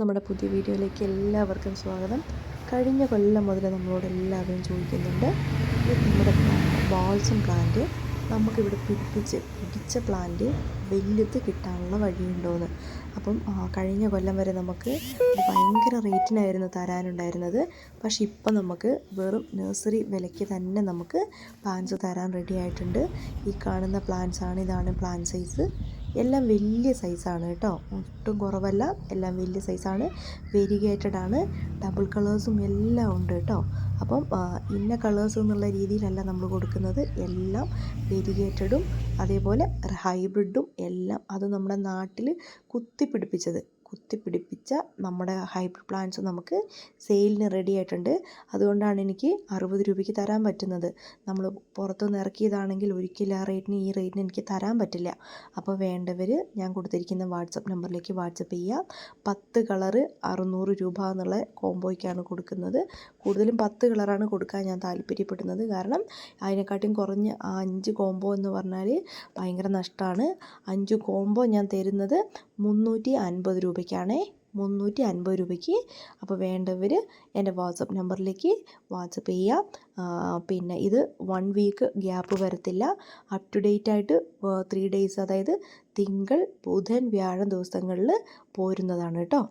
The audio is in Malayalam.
നമ്മുടെ പുതിയ വീഡിയോയിലേക്ക് എല്ലാവർക്കും സ്വാഗതം. കഴിഞ്ഞ കൊല്ലം മുതൽ നമ്മളോട് എല്ലാവരും ചോദിക്കുന്നുണ്ട് നമ്മുടെ ബാൾസം പ്ലാന്റ് നമുക്കിവിടെ പിടിപ്പിച്ച് പിടിച്ച പ്ലാന്റ് വലുത് കിട്ടാനുള്ള വഴിയുണ്ടോയെന്ന് അപ്പം കഴിഞ്ഞ കൊല്ലം വരെ നമുക്ക് ഭയങ്കര റേറ്റിനായിരുന്നു തരാനുണ്ടായിരുന്നത്. പക്ഷെ ഇപ്പം നമുക്ക് വെറും നഴ്സറി വിലയ്ക്ക് തന്നെ നമുക്ക് പ്ലാന്റ്സ് തരാൻ റെഡി ആയിട്ടുണ്ട്. ഈ കാണുന്ന പ്ലാന്റ്സ് ആണ് ഇതാണ് പ്ലാന്റ് സൈസ് എല്ലാം വലിയ സൈസാണ് കേട്ടോ. ഒട്ടും കുറവല്ല. എല്ലാം വലിയ സൈസാണ്. വെരിഗേറ്റഡ് ആണ് ഡബിൾ കളേഴ്സും എല്ലാം ഉണ്ട് കേട്ടോ. അപ്പം ഇന്ന കളേഴ്സ് എന്നുള്ള രീതിയിലല്ല നമ്മൾ കൊടുക്കുന്നത്. എല്ലാം വെരിഗേറ്റഡും അതേപോലെ ഹൈബ്രിഡും എല്ലാം അത് നമ്മുടെ നാട്ടിൽ കുത്തിപ്പിടിപ്പിച്ചത്. കുത്തിപ്പിടിപ്പിച്ച നമ്മുടെ ഹൈബ്രിഡ് പ്ലാന്റ്സ് നമുക്ക് സെയിലിന് റെഡി ആയിട്ടുണ്ട്. അതുകൊണ്ടാണ് എനിക്ക് അറുപത് രൂപയ്ക്ക് തരാൻ പറ്റുന്നത്. നമ്മൾ പുറത്തുനിന്ന് ഇറക്കിയതാണെങ്കിൽ ഒരിക്കലും ആ റേറ്റിന് ഈ റേറ്റിന് എനിക്ക് തരാൻ പറ്റില്ല. അപ്പോൾ വേണ്ടവർ ഞാൻ കൊടുത്തിരിക്കുന്ന വാട്സപ്പ് നമ്പറിലേക്ക് വാട്സപ്പ് ചെയ്യുക പത്ത് കളർ അറുന്നൂറ് രൂപ എന്നുള്ള കോംബോയ്ക്കാണ് കൊടുക്കുന്നത്. കൂടുതലും പത്ത് കളറാണ് കൊടുക്കാൻ ഞാൻ താല്പര്യപ്പെടുന്നത്. കാരണം അതിനെക്കാട്ടിയും കുറഞ്ഞ് ആ അഞ്ച് കോംബോ എന്ന് പറഞ്ഞാൽ ഭയങ്കര നഷ്ടമാണ് അഞ്ച് കോംബോ ഞാൻ തരുന്നത് മുന്നൂറ്റി അൻപത് രൂപയ്ക്കാണേ? മുന്നൂറ്റി അൻപത് രൂപയ്ക്ക്. അപ്പോൾ വേണ്ടവർ എന്റെ വാട്സപ്പ് നമ്പറിലേക്ക് വാട്സപ്പ് ചെയ്യുക പിന്നെ ഇത് വൺ വീക്ക് ഗ്യാപ്പ് വരത്തില്ല. അപ് ടു ഡേറ്റ് ആയിട്ട് ത്രീ ഡേയ്സ് അതായത് തിങ്കൾ ബുധൻ വ്യാഴം ദിവസങ്ങളിൽ പോരുന്നതാണ് കേട്ടോ.